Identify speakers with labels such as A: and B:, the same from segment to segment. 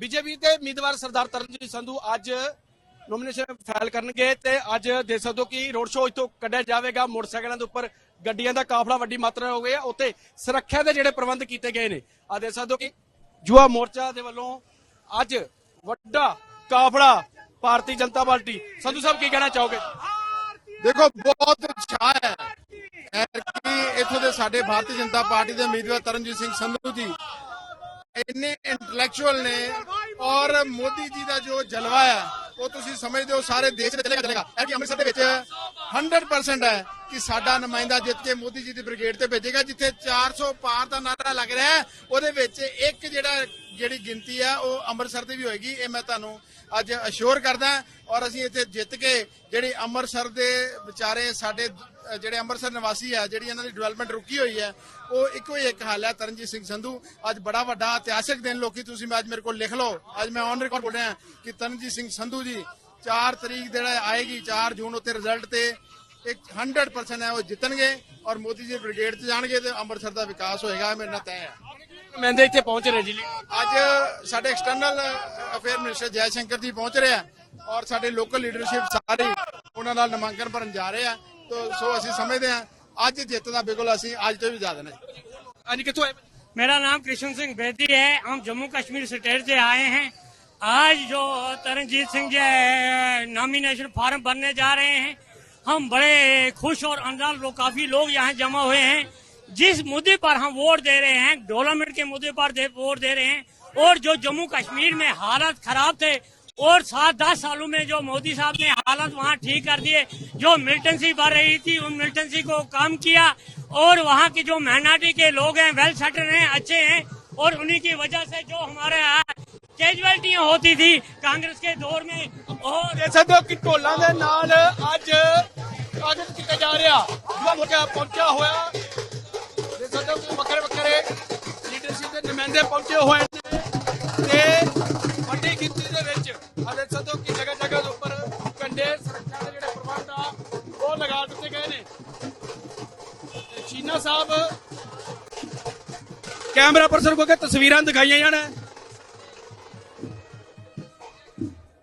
A: BJP ਦੇ ਉਮੀਦਵਾਰ ਸਰਦਾਰ ਤਰਨਜੀਤ ਸੰਧੂ ਅੱਜ ਨੋਮੀਨੇਸ਼ਨ ਫਾਈਲ ਕਰਨਗੇ ਤੇ ਅੱਜ ਦੇਖ ਸਕਦੇ ਹੋ ਕਿ ਰੋਡ ਸ਼ੋਅ ਇਥੋਂ ਕੱਢਿਆ ਜਾਵੇਗਾ। ਮੋਟਰਸਾਈਕਲਾਂ ਦੇ ਉੱਪਰ ਗੱਡੀਆਂ ਦਾ ਕਾਫਲਾ ਵੱਡੀ ਮਾਤਰਾ ਹੋ ਗਿਆ। ਉੱਥੇ ਸੁਰੱਖਿਆ ਦੇ ਜਿਹੜੇ ਪ੍ਰਬੰਧ ਕੀਤੇ ਗਏ ਨੇ ਆ ਦੇਖ ਸਕਦੇ ਹੋ ਕਿ ਯੁਵਾ ਮੋਰਚਾ ਦੇ ਵੱਲੋਂ ਅੱਜ ਵੱਡਾ ਕਾਫਲਾ ਭਾਰਤੀ ਜਨਤਾ ਪਾਰਟੀ। ਸੰਧੂ ਸਾਹਿਬ, ਕੀ ਕਹਿਣਾ ਚਾਹੋਗੇ?
B: ਦੇਖੋ, ਬਹੁਤ ਉਤਸ਼ਾਹ ਹੈ। ਕਿ ਇੱਥੋਂ ਦੇ ਸਾਡੇ ਭਾਰਤੀ ਜਨਤਾ ਪਾਰਟੀ ਦੇ ਉਮੀਦਵਾਰ ਤਰਨਜੀਤ ਸਿੰਘ ਸੰਧੂ ਜੀ ਇੰਨੇ ਇੰਟੈਲੈਕਚੁਅਲ ਨੇ ਔਰ ਮੋਦੀ ਜੀ ਦਾ ਜੋ ਜਲਵਾ ਹੈ ਉਹ ਤੁਸੀਂ ਸਮਝਦੇ ਹੋ ਸਾਰੇ ਦੇਸ਼ ਦੇ ਚੱਲੇਗਾ ਚੱਲੇਗਾ ਇਹ ਕਿ ਅੰਮ੍ਰਿਤਸਰ ਦੇ ਵਿੱਚ 100% ਹੈ। ਕਿ ਸਾਡਾ ਨੁਮਾਇੰਦਾ ਜਿੱਤ ਕੇ ਮੋਦੀ ਜੀ ਦੀ ਬ੍ਰਿਗੇਡ ਤੇ ਭੇਜੇਗਾ, ਜਿੱਥੇ 400 ਪਾਰ ਦਾ ਨਾਰਾ ਲੱਗ ਰਿਹਾ ਹੈ। ਉਹਦੇ ਵਿੱਚ ਇੱਕ ਜਿਹੜਾ, ਜਿਹੜੀ ਗਿਣਤੀ ਹੈ, ਉਹ ਅੰਮ੍ਰਿਤਸਰ ਦੀ ਵੀ ਹੋਏਗੀ। ਇਹ ਮੈਂ ਤੁਹਾਨੂੰ ਅੱਜ ਅਸ਼ੋਰ ਕਰਦਾ ਔਰ ਅਸੀਂ ਇੱਥੇ ਜਿੱਤ ਕੇ ਜਿਹੜੀ ਅੰਮ੍ਰਿਤਸਰ ਦੇ ਵਿਚਾਰੇ ਸਾਡੇ, ਜਿਹੜੇ ਅੰਮ੍ਰਿਤਸਰ ਨਿਵਾਸੀ ਆ ਜਿਹੜੀ ਇਹਨਾਂ ਦੀ ਡਿਵੈਲਪਮੈਂਟ ਰੁਕੀ ਹੋਈ ਹੈ, ਉਹ ਇੱਕੋ ਹੀ ਇੱਕ ਹਾਲ ਹੈ ਤਰਨਜੀਤ ਸਿੰਘ ਸੰਧੂ। ਅੱਜ ਬੜਾ ਵੱਡਾ ਇਤਿਹਾਸਿਕ ਦਿਨ ਲੋਕੀ, ਤੁਸੀਂ ਮੈਂ ਅੱਜ ਮੇਰੇ ਕੋਲ ਲਿਖ ਲਓ। ਅੱਜ ਮੈਂ ਔਨ ਰਿਕਾਰਡ ਬੋਲ ਰਿਹਾ ਕਿ ਤਰਨਜੀਤ ਸਿੰਘ ਸੰਧੂ ਜੀ 4 ਤਰੀਕ ਜਿਹੜਾ ਆਏਗੀ 4 ਜੂਨ ਉੱਤੇ ਰਿਜ਼ਲਟ ਤੇ ਇੱਕ 100% ਹੈ ਉਹ ਜਿੱਤਣਗੇ ਔਰ ਮੋਦੀ ਜੀ ਬ੍ਰਿਗੇਡ 'ਚ ਜਾਣਗੇ ਤੇ ਅੰਮ੍ਰਿਤਸਰ ਦਾ ਵਿਕਾਸ ਹੋਏਗਾ ਇਹ ਮੇਰੇ ਨਾਲ ਤੈਅ ਹੈ
A: ਮੈਂਦੇ ਇੱਥੇ ਪਹੁੰਚ ਰਹੇ ਜੀ
B: ਅੱਜ ਸਾਡੇ external affair minister Jai Shankar ji ਪਹੁੰਚ ਰਹੇ ਆ ਔਰ ਸਾਡੇ ਲੋਕਲ ਲੀਡਰਸ਼ਿਪ ਸਾਰੇ ਉਹਨਾਂ ਨਾਲ ਨਾਮਾਂਕਨ ਭਰਨ ਜਾ ਰਹੇ ਆ ਤੋ ਸੋ ਅਸੀਂ ਸਮਝਦੇ ਆ ਅੱਜ ਜਿੱਤ ਦਾ ਬਿਲਕੁਲ ਅਸੀਂ ਅੱਜ ਤੋਂ ਵੀ ਜ਼ਿਆਦਾ ਨੇ
A: ਅੱਜ ਕਿੱਥੋਂ ਆਏ
C: मेरा नाम कृष्ण सिंह बेदी है हम जम्मू कश्मीर स्टेट से आए हैं आज जो तरनजीत सिंह जो है, नॉमिनेशन फॉर्म भरने जा रहे हैं हम बड़े खुश और अंदाज लोग, काफ़ी लोग यहाँ जमा हुए हैं। जिस मुद्दे पर हम वोट दे रहे हैं डेवलपमेंट के मुद्दे पर वोट दे रहे हैं, और जो जम्मू कश्मीर में हालत खराब थे, और सात, दस सालों में जो मोदी साहब ने हालत वहाँ ठीक कर दिए, जो मिलिटेंसी बढ़ रही थी, उन मिलिटेंसी को कम किया, और वहाँ के जो माइनॉरिटी के लोग हैं वेल सेटल हैं, अच्छे हैं, और उन्हीं की वजह से जो हमारे यहाँ कैजुअलिटियाँ होती थी, कांग्रेस के दौर में और
A: ਦੇਖ ਸਕਦੇ ਹੋ ਕਿ ਢੋਲਾਂ ਦੇ ਨਾਲ ਅੱਜ ਕਾਗਜ਼ ਕੀਤਾ ਜਾ ਰਿਹਾ। ਯੁਵਾ ਪਹੁੰਚਿਆ ਹੋਇਆ। ਦੇਖ ਸਕਦੇ ਹੋ ਕਿ ਵੱਖਰੇ ਵੱਖਰੇ ਲੀਡਰਸ਼ਿਪ ਦੇ ਨੁਮਾਇੰਦੇ ਪਹੁੰਚੇ ਹੋਏ ਨੇ ਤੇ ਵੱਡੀ ਗਿਣਤੀ ਦੇ ਵਿੱਚ ਆ ਦੇਖ ਸਕਦੇ ਹੋ ਕਿ ਜਗ੍ਹਾ ਜਗ੍ਹਾ ਦੇ ਉੱਪਰ ਕੰਡੇ ਸੁਰੱਖਿਆ ਦੇ ਜਿਹੜੇ ਪ੍ਰਬੰਧ ਆ, ਉਹ ਲਗਾ ਦਿੱਤੇ ਗਏ ਨੇ। ਤੇ ਚੀਨਾ ਸਾਹਿਬ, ਕੈਮਰਾ ਪਰਸਨ ਕੋ ਤਸਵੀਰਾਂ ਦਿਖਾਈਆਂ ਜਾਣ।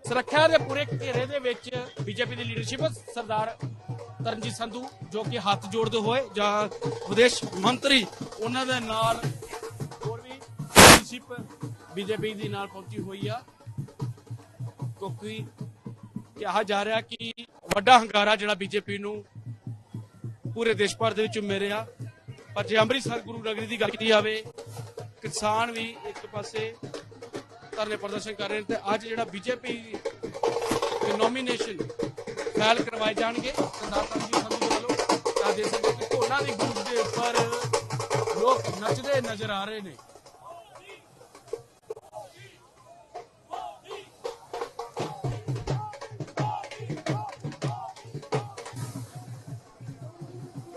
A: ਸੁਰੱਖਿਆ ਦੇ ਪੂਰੇ ਘੇਰੇ ਦੇ ਵਿੱਚ ਬੀਜੇਪੀ ਦੀ ਲੀਡਰਸ਼ਿਪ ਸਰਦਾਰ ਤਰਨਜੀਤ ਸੰਧੂ, ਜੋ ਕਿ ਹੱਥ ਜੋੜਦੇ ਹੋਏ ਜਾਂ ਵਿਦੇਸ਼ ਮੰਤਰੀ, ਉਹਨਾਂ ਦੇ ਨਾਲ ਹੋਰ ਵੀ ਲੀਡਰਸ਼ਿਪ ਬੀਜੇਪੀ ਦੀ ਨਾਲ ਪਹੁੰਚੀ ਹੋਈ ਆ। ਕਿਉਂਕਿ ਕਿਹਾ ਜਾ ਰਿਹਾ ਕਿ ਵੱਡਾ ਹੰਗਾਰਾ ਜਿਹੜਾ ਬੀਜੇਪੀ ਨੂੰ ਪੂਰੇ ਦੇਸ਼ ਭਰ ਦੇ ਵਿੱਚ ਮਿਲਿਆ। ਪਰ ਜੇ ਅੰਮ੍ਰਿਤਸਰ ਗੁਰੂ ਨਗਰੀ ਦੀ ਗੱਲ ਕੀਤੀ ਜਾਵੇ, ਕਿਸਾਨ ਵੀ ਇੱਕ ਪਾਸੇ ਧਰਨੇ ਪ੍ਰਦਰਸ਼ਨ ਕਰ ਰਹੇ ਨੇ ਤੇ ਅੱਜ ਜਿਹੜਾ ਬੀਜੇਪੀ ਨੋਮੀਨੇਸ਼ਨ ਫਾਈਲ ਕਰਵਾਏ ਜਾਣਗੇ। ਸਰਦਾਰ ਤਰਨਜੀਤ ਸੰਧੂ ਵੱਲੋਂ ਤਾਂ ਦੇ ਸਕਦੇ ਕਿ ਢੋਲਾਂ ਦੀ ਗੂੰਜ ਦੇ ਉੱਪਰ ਲੋਕ ਨੱਚਦੇ ਨਜ਼ਰ ਆ ਰਹੇ ਨੇ।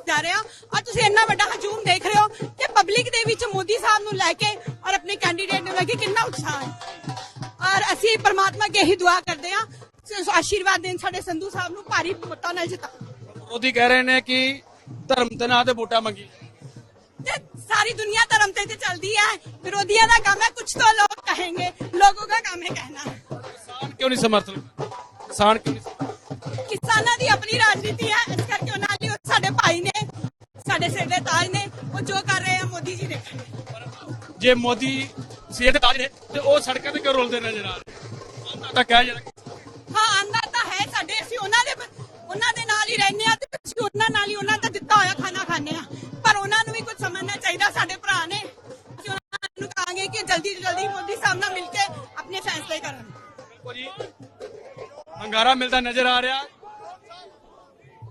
D: ਜਾ ਰਿਹਾ ਔਰ ਤੁਸੀਂ ਇੰਨਾ ਵੱਡਾ ਹਜੂਮ ਦੇਖ ਰਹੇ ਹੋ ਕਿ ਪਬਲਿਕ ਦੇ ਵਿੱਚ ਮੋਦੀ ਸਾਹਿਬ ਨੂੰ ਲੈ ਕੇ ਔਰ ਆਪਣੇ ਕੈਂਡੀਡੇਟ ਨੂੰ ਲੈ ਕੇ ਕਿੰਨਾ ਉਤਸ਼ਾਹ ਹੈ। ਔਰ ਅਸੀਂ ਪਰਮਾਤਮਾ ਕੇ ਹੀ ਦੁਆ ਕਰਦੇ ਹਾਂ ਆਸ਼ੀਰਵਾਦ ਦੇਣ ਸਾਡੇ ਸੰਧੂ ਸਾਹਿਬ ਨੂੰ ਭਾਰੀ ਮਤਾਂ ਨਾਲ ਜਿਤਾ।
A: ਮੋਦੀ ਕਹਿ ਰਹੇ ਨੇ ਕਿ ਧਰਮ ਤੇ ਨਾਂ ਤੇ ਵੋਟਾਂ ਮੰਗੀ।
D: ਸਾਰੀ ਦੁਨੀਆ ਧਰਮ ਤੇ ਚੱਲਦੀ ਹੈ ਵਿਰੋਧੀਆਂ ਦਾ ਕੰਮ ਹੈ ਕੁਝ ਤਾਂ ਲੋਕ ਕਹੇਂਗੇ। ਲੋਕੋ ਦਾ ਕੰਮ ਹੈ ਕਹਿਣਾ।
A: ਕਿਸਾਨ ਕਿਉਂ ਨਹੀਂ ਸਮਰਥਨ? ਕਿਸਾਨ ਕਿਉਂ
D: ਕਿਸਾਨਾਂ ਦੀ ਆਪਣੀ ਰਾਜਨੀਤੀ ਹੈ ਇਸ ਕਰਕੇ ਉਹਨਾਂ ਲਈ ਸਾਡੇ ਭਾਈ ਨੇ ਸਾਡੇ ਸਿਰ ਦੇ ਤਾਜ ਨੇ ਉਹ ਜੋ ਕਰ ਰਹੇ ਆ ਮੋਦੀ ਜੀ ਨੇ
A: ਜੇ ਮੋਦੀ ਸਿਰ ਦੇ ਤਾਜ ਨੇ ਤੇ ਉਹ ਸੜਕਾਂ ਤੇ ਕਿਉਂ ਰੋਲਦੇ ਨਜ਼ਰ ਆ ਰਹੇ? ਤਾਂ ਕਹਿ ਜਰਾ
D: ਉਹਨਾਂ ਦੇ ਨਾਲ ਹੀ ਰਹਿੰਦੇ ਆ ਤੇ ਅਸੀਂ ਉਹਨਾਂ ਨਾਲ ਹੀ ਉਹਨਾਂ ਦਾ ਦਿੱਤਾ ਹੋਇਆ ਖਾਣਾ ਖਾਂਦੇ ਆ। ਪਰ ਉਹਨਾਂ ਨੂੰ ਵੀ ਕੁਝ ਸਮਝਣਾ ਚਾਹੀਦਾ ਸਾਡੇ ਭਰਾ ਨੇ। ਅਸੀਂ ਉਹਨਾਂ ਨੂੰ ਕਹਾਂਗੇ ਕਿ ਜਲਦੀ ਤੋਂ ਜਲਦੀ ਮੋਦੀ ਸਾਹਿਬ ਨਾਲ ਮਿਲ ਕੇ ਆਪਣੇ ਫੈਸਲੇ ਕਰਨ।
A: ਦੇਖੋ ਜੀ ਹੰਗਾਰਾ ਮਿਲਦਾ ਨਜ਼ਰ ਆ ਰਿਹਾ।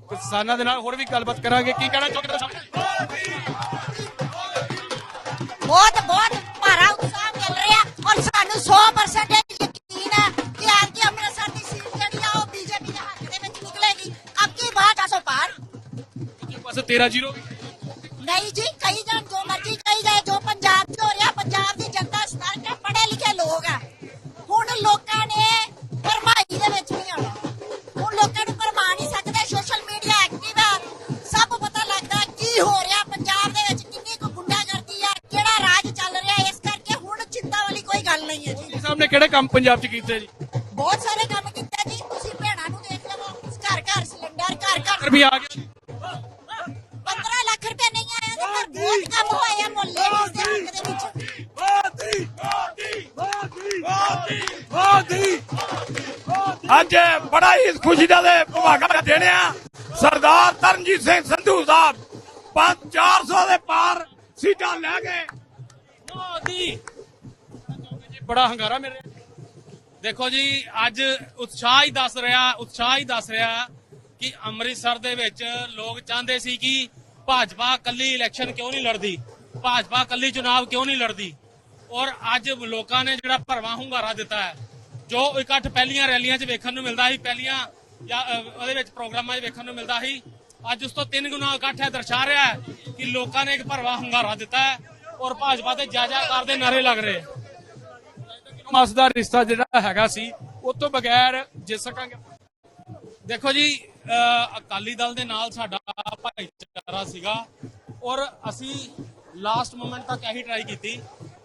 A: ਕਿਸਾਨਾਂ ਦੇ ਨਾਲ ਹੋਰ ਵੀ ਗੱਲਬਾਤ ਕਰਾਂਗੇ। ਕੀ ਕਹਿਣਾ ਚਾਹੁੰਦੇ
E: ਬਹੁਤ ਬਹੁਤ ਭਾਰਾ ਉਤਸ਼ਾਹ ਮਿਲ ਰਿਹਾ ਔਰ ਸਾਨੂੰ 100%
A: 13 0
E: ਨਹੀਂ ਜੀ ਕਹੀ ਜਾਣ ਜੋ ਮਰਜ਼ੀ ਕਹੀ ਜਾਏ ਜੋ ਪੰਜਾਬ 'ਚ ਹੋ ਰਿਹਾ ਪੰਜਾਬ ਦੀ ਜਨਤਾ ਸਤਰਕ ਪੜ੍ਹੇ ਲਿਖੇ ਲੋਕ ਆ। ਹੁਣ ਲੋਕਾਂ ਨੇ ਭਰਮਾਈ ਦੇ ਵਿੱਚ ਨਹੀਂ ਆਉਣਾ। ਹੁਣ ਲੋਕਾਂ ਨੂੰ ਭਰਮਾ ਨਹੀਂ ਸਕਦੇ ਸੋਸ਼ਲ ਮੀਡੀਆ ਐਕਟਿਵ ਆ। ਸਭ ਪਤਾ ਲੱਗਦਾ ਕੀ ਹੋ ਰਿਹਾ ਪੰਜਾਬ ਦੇ ਵਿੱਚ ਕਿੰਨੀ ਕੁ ਗੁੰਡਾਗਰਦੀ ਆ ਕਿਹੜਾ ਰਾਜ ਚੱਲ ਰਿਹਾ ਇਸ ਕਰਕੇ ਹੁਣ ਚਿੰਤਾ ਵਾਲੀ ਕੋਈ ਗੱਲ ਨਹੀਂ ਹੈ ਜੀ।
A: ਸਾਹਮਣੇ
F: ਕਿਹੜੇ ਕੰਮ ਪੰਜਾਬ 'ਚ ਕੀਤੇ ਜੀ?
E: ਬਹੁਤ ਸਾਰੇ ਕੰਮ ਕੀਤਾ ਜੀ ਤੁਸੀਂ ਭੈਣਾਂ ਨੂੰ ਦੇਖ ਲਵੋ ਘਰ ਘਰ ਸਿਲੰਡਰ ਘਰ ਘਰ
F: ਵੀ ਆ ਗਿਆ
A: ਅੱਜ ਬੜਾ ਹੀ ਖੁਸ਼ੀ ਦਾ ਤੇ ਭਵਾਗਾ ਸਰਦਾਰ ਤਰਨਜੀਤ ਸਿੰਘ ਸੰਧੂ ਸਾਹਿਬ 400 ਦੇ ਪਾਰ ਸੀਟਾਂ ਲੈ ਗਏ
F: ਮੋਦੀ ਬੜਾ ਹੰਗਾਰਾ ਮਿਲ ਰਿਹਾ ਦੇਖੋ ਜੀ, ਅੱਜ ਉਤਸ਼ਾਹ ਹੀ ਦੱਸ ਰਿਹਾ, ਉਤਸ਼ਾਹ ਹੀ ਦੱਸ ਰਿਹਾ ਕਿ ਅੰਮ੍ਰਿਤਸਰ ਦੇ ਵਿੱਚ ਲੋਕ ਚਾਹੁੰਦੇ ਸੀ ਕਿ ਭਾਜਪਾ ਕੱਲੀ ਇਲੈਕਸ਼ਨ ਕਿਉਂ ਨਹੀਂ ਲੜਦੀ? ਭਾਜਪਾ ਕੱਲੀ ਚੁਣਾਵ ਕਿਉਂ ਨਹੀਂ ਲੜਦੀ? ਔਰ ਅੱਜ ਲੋਕਾਂ ਨੇ ਜਿਹੜਾ ਭਰਵਾਂ ਹੁੰਗਾਰਾ ਦਿੱਤਾ ਹੈ ਜੋ ਇਕੱਠ ਪਹਿਲੀਆਂ ਰੈਲੀਆਂ 'ਚ ਵੇਖਣ ਨੂੰ ਮਿਲਦਾ ਸੀ ਪਹਿਲੀਆਂ ਜਾਂ ਉਹਦੇ ਵਿੱਚ ਪ੍ਰੋਗਰਾਮਾਂ 'ਚ ਵੇਖਣ ਨੂੰ ਮਿਲਦਾ ਸੀ ਅੱਜ ਉਸ ਤੋਂ ਤਿੰਨ ਗੁਣਾ ਇਕੱਠ ਹੈ ਦਰਸਾ ਰਿਹਾ ਹੈ ਕਿ ਲੋਕਾਂ ਨੇ ਇੱਕ ਭਰਵਾਂ ਹੁੰਗਾਰਾ ਦਿੱਤਾ ਹੈ ਔਰ ਭਾਜਪਾ ਤੇ ਜਾਜਾਕਾਰ ਦੇ ਨਾਰੇ ਲੱਗ ਰਹੇ ਮਾਸ ਦਾ ਰਿਸ਼ਤਾ ਜਿਹੜਾ ਹੈਗਾ ਸੀ ਉਹ ਤੋਂ ਬਗੈਰ ਜਿੱਤ ਸਕਾਂਗੇ ਦੇਖੋ ਜੀ ਅਕਾਲੀ ਦਲ ਦੇ ਨਾਲ ਸਾਡਾ ਭਾਈਚਾਰਾ ਸੀਗਾ ਔਰ ਅਸੀਂ ਲਾਸਟ ਮੂਮੈਂਟ ਤੱਕ ਇਹੀ ਟਰਾਈ ਕੀਤੀ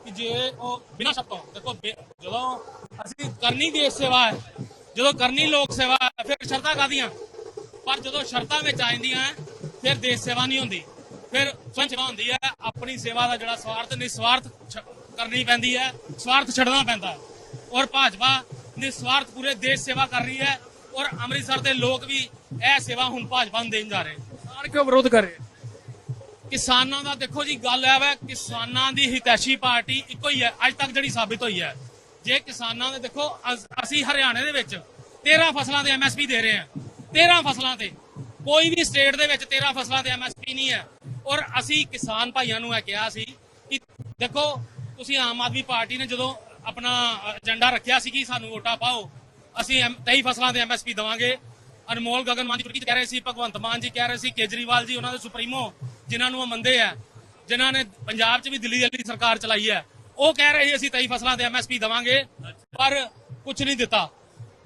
F: ਕਿ ਜੇ ਉਹ ਬਿਨਾਂ ਸ਼ਰਤੋਂ ਦੇਖੋ ਜਦੋਂ ਅਸੀਂ ਕਰਨੀ ਦੇਸ਼ ਸੇਵਾ ਹੈ, ਜਦੋਂ ਕਰਨੀ ਲੋਕ ਸੇਵਾ ਹੈ, ਫਿਰ ਸ਼ਰਤਾਂ ਕਾਦੀਆਂ ਪਰ ਜਦੋਂ ਸ਼ਰਤਾਂ ਵਿੱਚ ਆ ਜਾਂਦੀਆਂ ਫਿਰ ਦੇਸ਼ ਸੇਵਾ ਨਹੀਂ ਹੁੰਦੀ। ਫਿਰ ਸਵੰਚ ਸੇਵਾ ਹੁੰਦੀ ਹੈ, ਆਪਣੀ ਸੇਵਾ ਦਾ ਜਿਹੜਾ ਸਵਾਰਥ, ਨਿਸਵਾਰਥ ਕਰਨੀ ਪੈਂਦੀ ਹੈ, ਸਵਾਰਥ ਛੱਡਣਾ ਪੈਂਦਾ ਔਰ ਭਾਜਪਾ ਨਿਸਵਾਰਥ ਪੂਰੇ ਦੇਸ਼ ਸੇਵਾ ਕਰ ਰਹੀ ਹੈ, ਔਰ ਅੰਮ੍ਰਿਤਸਰ ਦੇ ਲੋਕ ਵੀ ਇਹ ਸੇਵਾ ਹੁਣ ਭਾਜਪਾ ਨੂੰ ਦੇਣ ਜਾ ਰਹੇ ਕਿਸਾਨ ਕਿਉਂ ਵਿਰੋਧ ਕਰ ਰਹੇ ਕਿਸਾਨਾਂ ਦਾ ਦੇਖੋ ਜੀ, ਗੱਲ ਹੈ ਵਾ, ਕਿਸਾਨਾਂ ਦੀ ਹਿਤੈਸ਼ੀ ਪਾਰਟੀ ਇੱਕੋ ਹੀ ਹੈ, ਅੱਜ ਤੱਕ ਜਿਹੜੀ ਸਾਬਿਤ ਹੋਈ ਹੈ। ਜੇ ਕਿਸਾਨਾਂ ਦੇ ਦੇਖੋ, ਅਸੀਂ ਹਰਿਆਣੇ ਦੇ ਵਿੱਚ 13 ਫਸਲਾਂ ਦੇ ਐਮਐਸਪੀ ਦੇ ਰਹੇ ਹਾਂ। 13 ਫਸਲਾਂ ਤੇ, ਕੋਈ ਵੀ ਸਟੇਟ ਦੇ ਵਿੱਚ 13 ਫਸਲਾਂ ਤੇ ਐਮਐਸਪੀ ਨਹੀਂ ਹੈ। ਔਰ ਅਸੀਂ ਕਿਸਾਨ ਭਾਈਆਂ ਨੂੰ ਇਹ ਕਿਹਾ ਸੀ ਕਿ ਦੇਖੋ, ਤੁਸੀਂ ਆਮ ਆਦਮੀ ਪਾਰਟੀ ਨੇ ਜਦੋਂ ਆਪਣਾ ਏਜੰਡਾ ਰੱਖਿਆ ਸੀ ਕਿ ਸਾਨੂੰ ਵੋਟਾਂ ਪਾਓ, ਅਸੀਂ ਐਮ- 23 ਫਸਲਾਂ ਦੇ ਐਮਐਸਪੀ ਦਵਾਂਗੇ। ਅਨਮੋਲ ਗਗਨ ਮਾਨ ਜੀ ਕਹਿ ਰਹੇ ਸੀ, ਭਗਵੰਤ ਮਾਨ ਜੀ ਕਹਿ ਰਹੇ ਸੀ, ਕੇਜਰੀਵਾਲ ਜੀ, ਉਹਨਾਂ ਦੇ ਸੁਪਰੀਮੋ ਜਿਨ੍ਹਾਂ ਨੂੰ ਉਹ ਮੰਨਦੇ ਆ, ਜਿਨ੍ਹਾਂ ਨੇ ਪੰਜਾਬ 'ਚ ਵੀ ਦਿੱਲੀ ਵਾਲੀ ਸਰਕਾਰ ਚਲਾਈ ਹੈ, ਉਹ ਕਹਿ ਰਹੇ ਅਸੀਂ 23 ਫਸਲਾਂ ਦੇ ਐਮਐਸਪੀ ਦਵਾਂਗੇ, ਪਰ ਕੁਝ ਨਹੀਂ ਦਿੱਤਾ।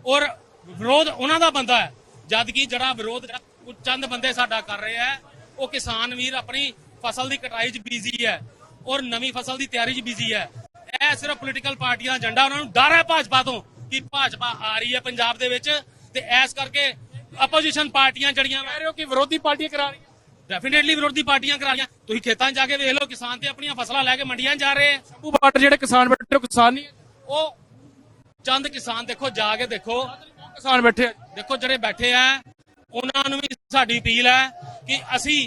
F: ਔਰ ਵਿਰੋਧ ਉਹਨਾਂ ਦਾ ਬੰਦਾ ਹੈ, ਜਦ ਕਿ ਜਿਹੜਾ ਵਿਰੋਧ ਚੰਦ ਬੰਦੇ ਸਾਡਾ ਕਰ ਰਹੇ ਹੈ, ਉਹ ਕਿਸਾਨ ਵੀਰ ਆਪਣੀ ਫਸਲ ਦੀ ਕਟਾਈ 'ਚ ਬਿਜ਼ੀ ਹੈ, ਔਰ ਨਵੀਂ ਫਸਲ ਦੀ ਤਿਆਰੀ 'ਚ ਬਿਜ਼ੀ ਹੈ। ਇਹ ਸਿਰਫ ਪੋਲੀਟੀਕਲ ਪਾਰਟੀਆਂ ਦਾ ਏਜੰਡਾ, ਉਹਨਾਂ ਨੂੰ ਡਰ ਹੈ ਭਾਜਪਾ ਤੋਂ ਕਿ ਭਾਜਪਾ ਆ ਰਹੀ ਹੈ ਪੰਜਾਬ ਦੇ ਵਿੱਚ, ਤੇ ਐਸ ਕਰਕੇ ਆਪੋਜੀਸ਼ਨ ਪਾਰਟੀਆਂ ਜਿਹੜੀਆਂ ਕਹਿ ਰਹੇ ਹੋ ਕਿ ਵਿਰੋਧੀ ਪਾਰਟੀਆਂ ਕਰਾ ਰਹੀਆਂ। ਡੈਫੀਨਿਟਲੀ ਵਿਰੋਧੀ ਪਾਰਟੀਆਂ ਕਰਾ ਰਹੀਆਂ ਤੁਸੀਂ ਖੇਤਾਂ 'ਚ ਜਾ ਕੇ ਵੇਖ ਲਓ ਕਿਸਾਨ ਤੇ ਆਪਣੀਆਂ ਫਸਲਾਂ ਲੈ ਕੇ ਮੰਡੀਆਂ 'ਚ ਜਾ ਰਹੇ ਆ। ਸ਼ੰਭੂ ਬਾਟ ਜਿਹੜੇ ਕਿਸਾਨ ਬੈਠੇ ਉਹ ਕਿਸਾਨ ਨਹੀਂ ਉਹ ਚੰਦ ਕਿਸਾਨ ਦੇਖੋ ਜਾ ਕੇ ਦੇਖੋ। ਕਿਸਾਨ ਬੈਠੇ। ਦੇਖੋ ਜਿਹੜੇ ਬੈਠੇ ਆ ਉਹਨਾਂ ਨੂੰ ਵੀ ਸਾਡੀ ਅਪੀਲ ਹੈ ਕਿ ਅਸੀਂ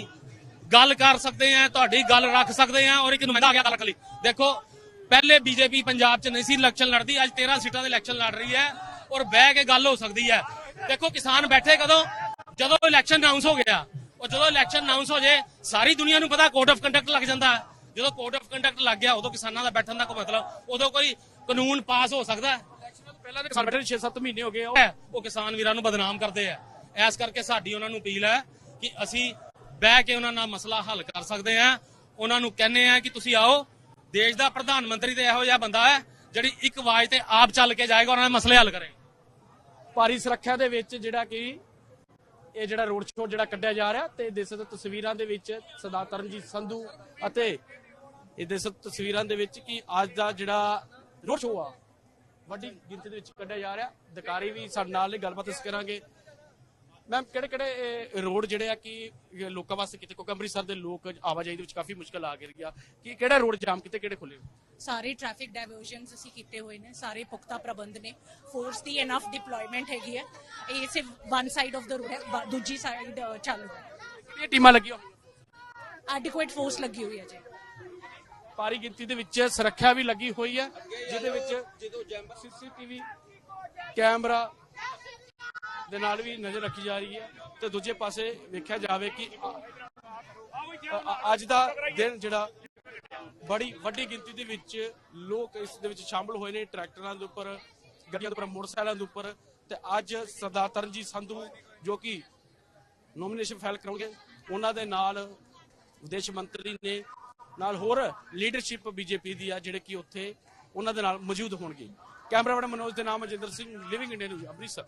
F: ਗੱਲ ਕਰ ਸਕਦੇ ਆ ਤੁਹਾਡੀ ਗੱਲ ਰੱਖ ਸਕਦੇ ਆ ਔਰ ਇੱਕ ਨੁਮਾਇੰਦਾ ਆ ਗਿਆ ਗੱਲ ਲਈ। ਦੇਖੋ ਪਹਿਲੇ ਬੀਜੇਪੀ ਪੰਜਾਬ 'ਚ ਨਹੀਂ ਸੀ ਇਲੈਕਸ਼ਨ ਲੜਦੀ ਅੱਜ 13 ਸੀਟਾਂ ਦੇ ਇਲੈਕਸ਼ਨ ਲੜ ਰਹੀ ਹੈ ਔਰ ਬਹਿ ਕੇ ਗੱਲ ਹੋ ਸਕਦੀ ਹੈ। ਦੇਖੋ ਕਿਸਾਨ ਬੈਠੇ ਕਦੋਂ? ਜਦੋਂ ਇਲੈਕਸ਼ਨ ਅਨਾਉਂਸ ਹੋ ਗਿਆ ਉਹ ਜਦੋਂ ਇਲੈਕਸ਼ਨ ਅਨਾਉਂਸ ਹੋ ਜੇ ਸਾਰੀ ਦੁਨੀਆ ਨੂੰ ਪਤਾ ਕੋਡ ਆਫ ਕੰਡਕਟ ਲੱਗ ਜਾਂਦਾ। ਜਦੋਂ ਕੋਡ ਆਫ ਕੰਡਕਟ ਲੱਗ ਗਿਆ ਉਦੋਂ ਕਿਸਾਨਾਂ ਦਾ ਬੈਠਣ ਦਾ ਕੋਈ ਮਤਲਬ ਉਦੋਂ ਕੋਈ ਕਾਨੂੰਨ ਪਾਸ ਹੋ ਸਕਦਾ ਪਹਿਲਾਂ ਕਿਸਾਨ ਬੈਠੇ 6-7 ਮਹੀਨੇ ਹੋ ਗਏ ਉਹ ਕਿਸਾਨ ਵੀਰਾਂ ਨੂੰ ਬਦਨਾਮ ਕਰਦੇ ਆ। ਐਸ ਕਰਕੇ ਸਾਡੀ ਉਹਨਾਂ ਨੂੰ ਅਪੀਲ ਹੈ ਕਿ ਅਸੀਂ ਬਹਿ ਕੇ ਉਹਨਾਂ ਨਾਲ ਮਸਲਾ ਹੱਲ ਕਰ ਸਕਦੇ ਆ ਉਹਨਾਂ ਨੂੰ ਕਹਿੰਦੇ ਆ ਕਿ ਤੁਸੀਂ ਆਓ ਦੇਸ਼ ਦਾ ਪ੍ਰਧਾਨ ਮੰਤਰੀ ਤੇ ਇਹੋ ਜਿਹਾ ਬੰਦਾ ਹੈ ਜਿਹੜੀ ਇੱਕ ਆਵਾਜ਼ ਤੇ ਆਪ ਚੱਲ ਕੇ ਜਾਏਗਾ ਉਹਨਾਂ ਦੇ ਮਸਲੇ ਹੱਲ ਕਰੇਗਾ ਭਾਰੀ ਸੁਰੱਖਿਆ ਦੇ ਵਿੱਚ ਜਿਹੜਾ ਕਿ ਇਹ ਜਿਹੜਾ ਰੋਡ ਸ਼ੋਅ ਜਿਹੜਾ ਕੱਢਿਆ ਜਾ ਰਿਹਾ ਤੇ ਦੇਖ ਸਕਦੇ ਤਸਵੀਰਾਂ ਦੇ ਵਿੱਚ ਸਰਦਾਰ ਤਰਨਜੀਤ ਸੰਧੂ ਅਤੇ ਇਹ ਦੇਖ ਸਕਦੇ ਤਸਵੀਰਾਂ ਦੇ ਵਿੱਚ ਕਿ ਅੱਜ ਦਾ ਜਿਹੜਾ ਰੋਡ ਸ਼ੋਅ ਆ, ਵੱਡੀ ਗਿਣਤੀ ਦੇ ਵਿੱਚ ਕੱਢਿਆ ਜਾ ਰਿਹਾ। ਅਧਿਕਾਰੀ ਵੀ ਸਾਡੇ ਨਾਲ ਗੱਲਬਾਤ ਇਸ ਕਰਾਂਗੇ। ਮੈਮ ਕਿਹੜੇ ਕਿਹੜੇ ਰੋਡ ਜਿਹੜੇ ਆ ਕਿ ਲੋਕਾਂ ਵਾਸਤੇ ਕਿਤੇ? ਕਿਉਂਕਿ ਅੰਮ੍ਰਿਤਸਰ ਦੇ ਲੋਕ ਆਵਾਜਾਈ ਦੇ ਵਿੱਚ ਕਾਫੀ ਮੁਸ਼ਕਲ ਆ ਗਈ ਆ ਕਿ ਕਿਹੜਾ ਰੋਡ ਜਾਮ ਕਿਤੇ ਕਿਹੜੇ ਖੁੱਲੇ
G: ਸਾਰੇ ਟ੍ਰੈਫਿਕ ਡਾਇਵਰਜਨਸ ਅਸੀਂ ਕੀਤੇ ਹੋਏ ਨੇ। ਸਾਰੇ ਪੁਖਤਾ ਪ੍ਰਬੰਧ ਨੇ। ਫੋਰਸ ਦੀ ਇਨਫ ਡਿਪਲੋਇਮੈਂਟ ਹੈਗੀ ਹੈ। ਇਹ ਸਿਰਫ one side of the road ਹੈ ਦੂਜੀ ਸਾਈਡ ਚੱਲ ਰਿਹਾ ਹੈ।
F: ਇਹ ਟੀਮਾਂ ਲੱਗੀਆਂ।
G: ਐਡਿਕੁਏਟ ਫੋਰਸ ਲੱਗੀ ਹੋਈ ਹੈ ਜੀ।
F: ਭਾਰੀ ਗਿਣਤੀ ਦੇ ਵਿੱਚ ਸੁਰੱਖਿਆ ਵੀ ਲੱਗੀ ਹੋਈ ਹੈ ਜਿਹਦੇ ਵਿੱਚ ਸੀਸੀਟੀਵੀ ਕੈਮਰਾ ਦੇ ਨਾਲ ਵੀ ਨਜ਼ਰ ਰੱਖੀ ਜਾ ਰਹੀ ਹੈ ਤੇ ਦੂਜੇ ਪਾਸੇ ਵੇਖਿਆ ਜਾਵੇ ਕਿ ਅੱਜ ਦਾ ਦਿਨ ਜਿਹੜਾ ਬੜੀ ਵੱਡੀ ਗਿਣਤੀ ਦੇ ਵਿੱਚ ਲੋਕ ਇਸ ਦੇ ਵਿੱਚ ਸ਼ਾਮਲ ਹੋਏ ਨੇ ਟਰੈਕਟਰਾਂ ਦੇ ਉੱਪਰ, ਗੱਡੀਆਂ ਦੇ ਉੱਪਰ, ਮੋਟਰਸਾਈਕਲਾਂ ਦੇ ਉੱਪਰ ਤੇ ਅੱਜ ਸਰਦਾਰ ਤਰਨਜੀਤ ਸੰਧੂ ਜੋ ਕਿ ਨੋਮੀਨੇਸ਼ਨ ਫਾਈਲ ਕਰਾਉਣਗੇ, ਉਹਨਾਂ ਦੇ ਨਾਲ ਵਿਦੇਸ਼ ਮੰਤਰੀ ਨੇ ਨਾਲ ਹੋਰ ਲੀਡਰਸ਼ਿਪ ਬੀਜੇਪੀ ਦੀ ਆ ਜਿਹੜੇ ਕਿ ਉੱਥੇ ਉਹਨਾਂ ਦੇ ਨਾਲ ਮੌਜੂਦ ਹੋਣਗੇ। ਕੈਮਰਾਮੈਨ ਮਨੋਜ ਦੇ ਨਾਮ Ajinder Singh living India news Amritsar.